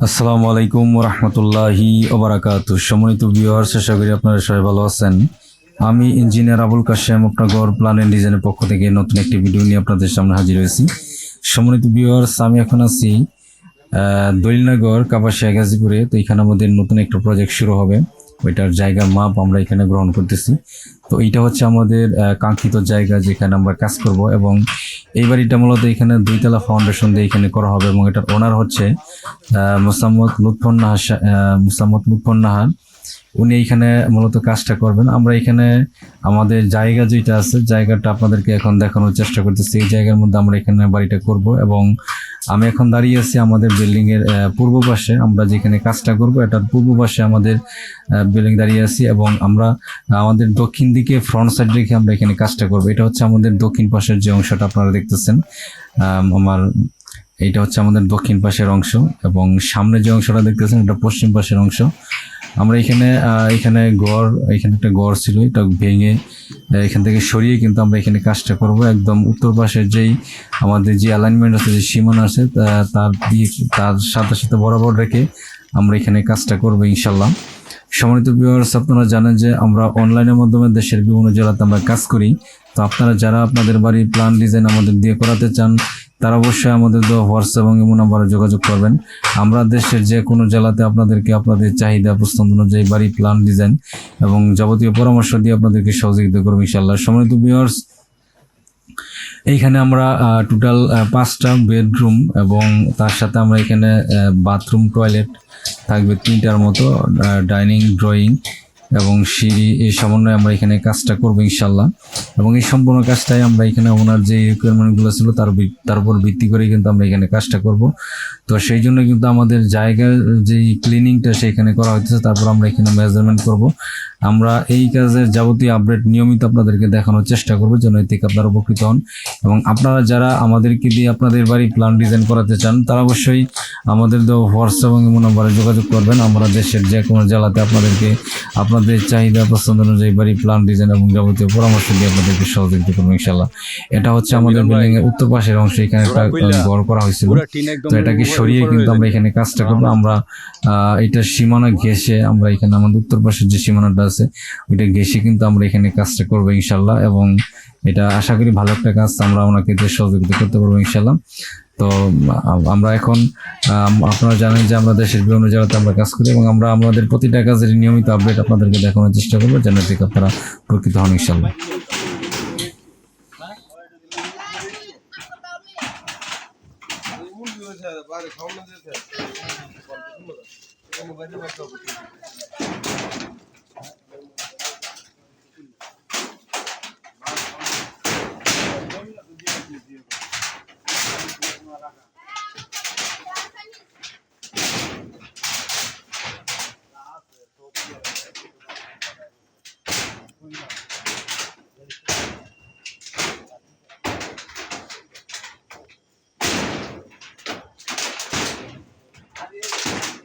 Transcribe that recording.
আসসালামু আলাইকুম রহমতুল্লাহি ওবরাকাত সম্মানিত ভিউয়ার্স আশা করি আপনারা সবাই ভালো আছেন। আমি ইঞ্জিনিয়ার আবুল কাশেম আপনার প্ল্যান এন্ড ডিজাইনের পক্ষ থেকে নতুন একটি ভিডিও নিয়ে আপনাদের সামনে হাজির হয়েছি। সম্মানিত ভিউয়ার্স আমি এখন আছি আহ, দলিলনগর কাপাসিয়া গাজীপুরে। তো এখানে আমাদের নতুন একটা প্রজেক্ট শুরু হবে। ওইটার জায়গা মাপ আমরা এখানে গ্রহণ করতেছি। তো এইটা হচ্ছে আমাদের কাঙ্ক্ষিত জায়গা যেখানে আমরা কাজ করব এবং এই বাড়িটা মূলত এখানে দুইতলা ফাউন্ডেশন দিয়ে এখানে করা হবে এবং এটার ওনার হচ্ছে মোসাম্মদ লুৎফন্নাহার মোসাম্মদ লুৎফর নাহার উনি এইখানে মূলত কাজটা করবেন। আমরা এখানে আমাদের জায়গা যেটা আছে, জায়গাটা আপনাদেরকে এখন দেখানোর চেষ্টা করতেছি। এই জায়গার মধ্যে আমরা এখানে বাড়িটা করব এবং আমি এখন দাঁড়িয়ে আছি আমাদের বিল্ডিং এর পূর্ব পাশে। আমরা যেখানে কাজটা করব, এটার পূর্ব পাশে আমাদের বিল্ডিং দাঁড়িয়ে আছি এবং আমরা আমাদের দক্ষিণ দিকে ফ্রন্ট সাইড রেখে আমরা এখানে কাজটা করব। এটা হচ্ছে আমাদের দক্ষিণ পাশের যে অংশটা আপনারা দেখতেছেন। আমার এটা হচ্ছে আমাদের দক্ষিণ পাশের অংশ এবং সামনে যে অংশটা দেখতেছেন, এটা পশ্চিম পাশের অংশ। আমরা এখানে এখানে গড়, এখানে একটা গড় ছিল, এটা ভেঙে এখান থেকে সরিয়ে কিন্তু আমরা এখানে কাজটা করব। একদম উত্তর পাশের যেই আমাদের যে অ্যালাইনমেন্ট আছে, যে সীমানা আছে তার দিয়ে তার সাথে সাথে বরাবর রেখে আমরা এখানে কাজটা করব ইনশাল্লাহ সম্মানিত ভিউয়ার্স আপনারা জানেন যে আমরা অনলাইনের মাধ্যমে দেশের বিভিন্ন জেলাতে আমরা কাজ করি। তো আপনারা যারা আপনাদের বাড়ির প্ল্যান ডিজাইন আমাদের দিয়ে করাতে চান, তারা অবশ্যই আমাদের দেওয়া হোয়াটসঅ্যাপ এবং ইমো নাম্বারে যোগাযোগ করবেন। আমরা দেশের যে কোনো জেলাতে আপনাদেরকে আপনাদের চাহিদা পছন্দ অনুযায়ী বাড়ি প্ল্যান ডিজাইন এবং যাবতীয় পরামর্শ দিয়ে আপনাদেরকে সহযোগিতা করব ইনশাল্লাহ সম্মানিত ভিউয়ার্স এইখানে আমরা টোটাল পাঁচটা বেডরুম এবং তার সাথে আমরা এখানে বাথরুম টয়লেট থাকবে তিনটার মতো ডাইনিং ড্রয়িং এবং সিঁড়ি, এই সমন্বয়ে আমরা এখানে কাজটা করব ইনশাল্লাহ এবং এই সম্পূর্ণ কাজটাই আমরা এখানে ওনার যে রিকোয়ারমেন্টগুলো ছিল তার তার উপর ভিত্তি করে কিন্তু আমরা এখানে কাজটা করব। তো সেই জন্য কিন্তু আমাদের জায়গার যে ক্লিনিংটা সেখানে করা হচ্ছে তারপর আমরা এখানে মেজারমেন্ট করব। আমরা এই কাজের যাবতীয় আপডেট নিয়মিত আপনাদেরকে দেখানোর চেষ্টা করব, যেন থেকে আপনারা উপকৃত হন। এবং আপনারা যারা আমাদেরকে দিয়ে আপনাদের বাড়ি প্ল্যান ডিজাইন করাতে চান, তারা অবশ্যই আমাদের হোয়াটসঅ্যাপ এবং নাম্বারে যোগাযোগ করবেন। আমরা দেশের যে কোনো জেলাতে আপনাদেরকে আপনাদের চাহিদা পছন্দ অনুযায়ী বাড়ি প্ল্যান ডিজাইন এবং যাবতীয় পরামর্শ দিয়ে আপনাদেরকে সহযোগিতা করব ইনশাল্লাহ এটা হচ্ছে আমাদের বিল্ডিং এর উত্তর পাশের অংশে এখানে একটা গড় করা হয়েছিল। তো এটাকে সরিয়ে কিন্তু আমরা এখানে কাজটা করব। আমরা আহ, এটা সীমানা ঘেসে আমরা এখানে আমাদের উত্তর পাশের যে সীমানাটা আছে ওইটা ঘেসে কিন্তু আমরা এখানে কাজটা করব ইনশাল্লাহ এবং এটা আশা করি ভালো একটা কাজ আমরা ওনাকে সহযোগিতা করতে পারব ইনশাল্লাহ তো আমরা এখন আপনারা জানেন যে আমরা দেশের বিভিন্ন জায়গাতে আমরা কাজ করি এবং আমরা আমাদের প্রতিটা কাজের নিয়মিত আপডেট আপনাদেরকে দেখানোর চেষ্টা করব, যেন থেকে আপনারা উপকৃত হন, ইনশাল্লাহ। বাড়ি রাখা